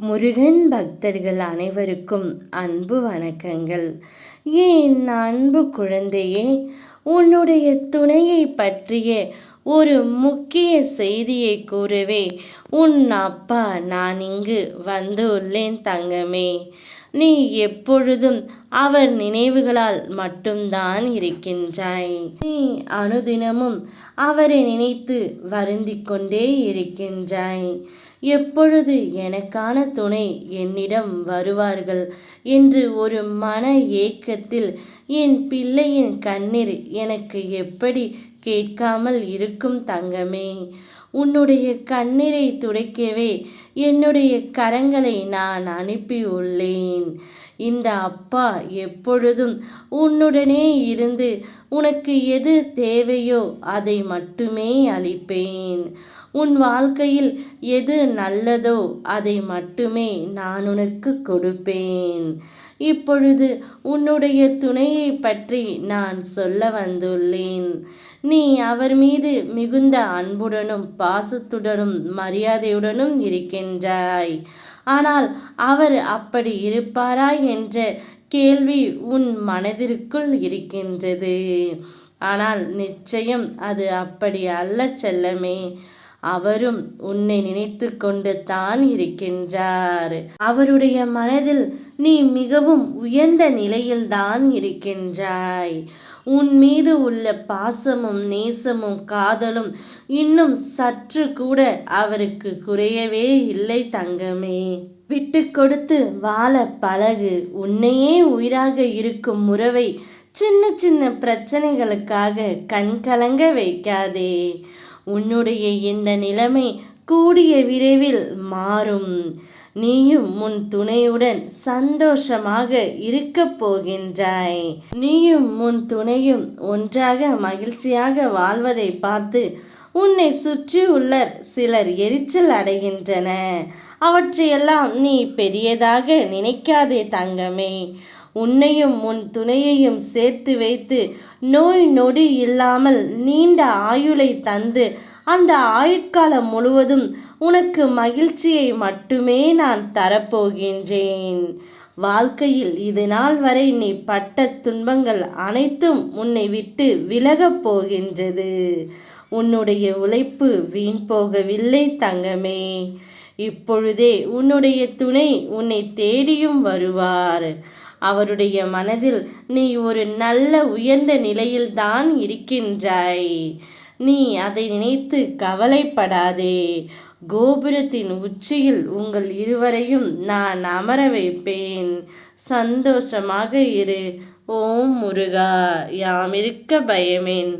முருகன் பக்தர்கள் அனைவருக்கும் அன்பு வணக்கங்கள். ஏன் அன்பு குழந்தையே உன்னுடைய துணையை பற்றிய ஒரு முக்கிய செய்தியை கூறவே உன் அப்பா நான் இங்கு வந்துள்ளேன் தங்கமே. நீ எப்பொழுதும் அவர் நினைவுகளால் மட்டும்தான் இருக்கின்றாய். நீ அனுதினமும் அவரை நினைத்து வருந்திக் கொண்டே இருக்கின்றாய். எப்பொழுது எனக்கான துணை என்னிடம் வருவார்கள் என்று ஒரு மன ஏக்கத்தில் என் பிள்ளையின் கண்ணீர் எனக்கு எப்படி கேட்காமல் இருக்கும் தங்கமே. உன்னுடைய கண்ணீரை துடைக்கவே என்னுடைய கரங்களை நான் அனுப்பியுள்ளேன். இந்த அப்பா எப்பொழுதும் உன்னுடனே இருந்து உனக்கு எது தேவையோ அதை மட்டுமே அளிப்பேன். உன் வாழ்க்கையில் எது நல்லதோ அதை மட்டுமே நான் உனக்கு கொடுப்பேன். இப்பொழுது உன்னுடைய துணையை பற்றி நான் சொல்ல வந்துள்ளேன். நீ அவர் மீது மிகுந்த அன்புடனும் பாசத்துடனும் மரியாதையுடனும் இருக்கின்றாய். ஆனால் அவர் அப்படி இருப்பாரா என்ற கேள்வி உன் மனதிற்குள் இருக்கின்றது. ஆனால் நிச்சயம் அது அப்படி அல்ல செல்லமே. அவரும் உன்னை நினைத்து கொண்டு தான் இருக்கின்றார். அவருடைய மனதில் நீ மிகவும் உயர்ந்த நிலையில்தான் இருக்கின்றாய். உன் மீது உள்ள பாசமும் நேசமும் காதலும் இன்னும் சற்று கூட அவருக்கு குறையவே இல்லை தங்கமே. விட்டு கொடுத்து வாழ பழகு. உன்னையே உயிராக இருக்கும் உறவை சின்ன சின்ன பிரச்சனைகளுக்காக கண்கலங்க வைக்காதே. உன்னுடைய இந்த நிலைமை கூடிய விரைவில் மாறும். நீயும் உன் துணையுடன் சந்தோஷமாக இருக்கப் போகின்றாய். நீயும் உன் துணையும் ஒன்றாக மகிழ்ச்சியாக வாழ்வதை பார்த்து உன்னை சுற்றி உள்ள சிலர் எரிச்சல் அடைகின்றன. அவற்றையெல்லாம் நீ பெரியதாக நினைக்காதே தங்கமே. உன்னையும் உன் துணையையும் சேர்த்து வைத்து நோய் நொடி இல்லாமல் நீண்ட ஆயுளை தந்து அந்த ஆயுட்காலம் முழுவதும் உனக்கு மகிழ்ச்சியை மட்டுமே நான் தரப்போகின்றேன். வாழ்க்கையில் இது நாள் வரை நீ பட்ட துன்பங்கள் அனைத்தும் உன்னை விட்டு விலகப் போகின்றது. உன்னுடைய உழைப்பு வீண் போகவில்லை தங்கமே. இப்பொழுதே உன்னுடைய துணை உன்னை தேடியும் வருவார். அவருடைய மனதில் நீ ஒரு நல்ல உயர்ந்த நிலையில்தான் இருக்கின்றாய். நீ அதை நினைத்து கவலைப்படாதே. கோபுரத்தின் உச்சியில் உங்கள் இருவரையும் நான் அமர வைப்பேன். சந்தோஷமாக இரு. ஓம் முருகா. யாமிருக்க பயமேன்.